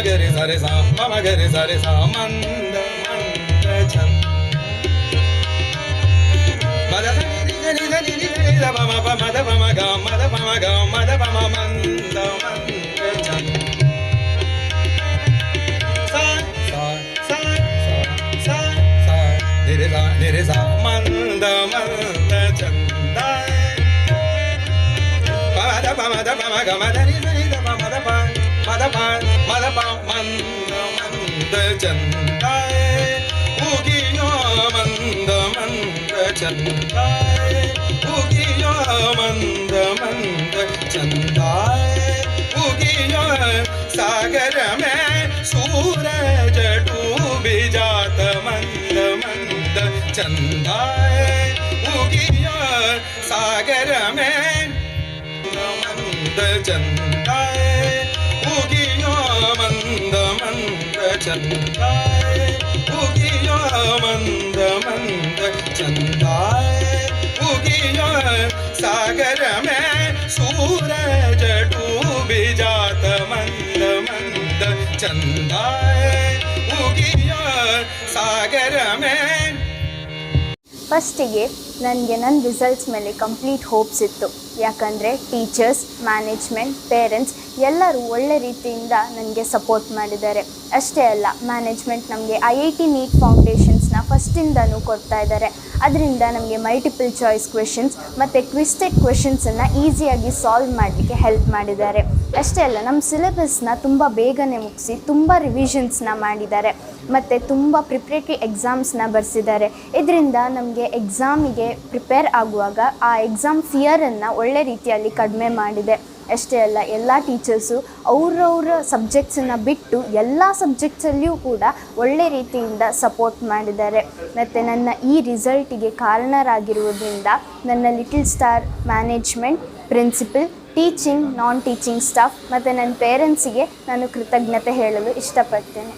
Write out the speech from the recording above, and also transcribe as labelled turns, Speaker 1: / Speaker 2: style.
Speaker 1: मगरे सरे सा मगरे सरे सा मंद मंद छंद मद नि नि नि नि नि द म म मद म म ग मद म म ग मद म म मंद मंद छंद सा सा सा सा सा सा निरे सा निरे सा मंद मंद छंद मलि मलान मन्द मन्द च उगियो मन्द मन्द चन्दगियो मन्द मन्द चन्दगियो सागर मे सूरजिजात मन्द मन्द च उगियो सागर मे न्द च उगियो मन्द मन्द चन्दगियो मन्द मन्द चन्दगियो सागर में सूरजूवित मन्द मन्द च उगि य सागर मे
Speaker 2: ಫಸ್ಟಿಗೆ ನನಗೆ ನನ್ನ ರಿಸಲ್ಟ್ಸ್ ಮೇಲೆ ಕಂಪ್ಲೀಟ್ ಹೋಪ್ಸ್ ಇತ್ತು. ಯಾಕಂದರೆ ಟೀಚರ್ಸ್ ಮ್ಯಾನೇಜ್ಮೆಂಟ್ ಪೇರೆಂಟ್ಸ್ ಎಲ್ಲರೂ ಒಳ್ಳೆ ರೀತಿಯಿಂದ ನನಗೆ ಸಪೋರ್ಟ್ ಮಾಡಿದ್ದಾರೆ. ಅಷ್ಟೇ ಅಲ್ಲ ಮ್ಯಾನೇಜ್ಮೆಂಟ್ ನಮಗೆ ಐ ಐ ಟಿ ನೀಟ್ ಫೌಂಡೇಶನ್ಸ್ನ ಫಸ್ಟಿಂದನೂ ಕೊಡ್ತಾ ಇದ್ದಾರೆ. ಅದರಿಂದ ನಮಗೆ ಮಲ್ಟಿಪಲ್ ಚಾಯ್ಸ್ ಕ್ವೆಶನ್ಸ್ ಮತ್ತು ಟ್ವಿಸ್ಟೆಡ್ ಕ್ವೆಶನ್ಸನ್ನು ಈಸಿಯಾಗಿ ಸಾಲ್ವ್ ಮಾಡಲಿಕ್ಕೆ ಹೆಲ್ಪ್ ಮಾಡಿದ್ದಾರೆ. ಅಷ್ಟೇ ಅಲ್ಲ ನಮ್ಮ ಸಿಲೆಬಸ್ನ ತುಂಬ ಬೇಗನೆ ಮುಗಿಸಿ ತುಂಬ ರಿವಿಷನ್ಸ್ನ ಮಾಡಿದ್ದಾರೆ. ಮತ್ತು ತುಂಬ ಪ್ರಿಪ್ರೇಟರಿ ಎಕ್ಸಾಮ್ಸ್ನ ಬರೆಸಿದ್ದಾರೆ. ಇದರಿಂದ ನಮಗೆ ಎಕ್ಸಾಮಿಗೆ ಪ್ರಿಪೇರ್ ಆಗುವಾಗ ಆ ಎಕ್ಸಾಮ್ ಫಿಯರನ್ನು ಒಳ್ಳೆ ರೀತಿಯಲ್ಲಿ ಕಡಿಮೆ ಮಾಡಿದೆ. ಅಷ್ಟೇ ಅಲ್ಲ, ಎಲ್ಲ ಟೀಚರ್ಸು ಅವ್ರವ್ರ ಸಬ್ಜೆಕ್ಟ್ಸನ್ನು ಬಿಟ್ಟು ಎಲ್ಲ ಸಬ್ಜೆಕ್ಟ್ಸಲ್ಲಿಯೂ ಕೂಡ ಒಳ್ಳೆ ರೀತಿಯಿಂದ ಸಪೋರ್ಟ್ ಮಾಡಿದ್ದಾರೆ. ಮತ್ತು ನನ್ನ ಈ ರಿಸಲ್ಟಿಗೆ ಕಾರಣರಾಗಿರುವುದರಿಂದ ನನ್ನ little star management principal teaching non teaching staff ಮತ್ತು ನನ್ನ ಪೇರೆಂಟ್ಸಿಗೆ ನಾನು ಕೃತಜ್ಞತೆ ಹೇಳಲು ಇಷ್ಟಪಡ್ತೇನೆ.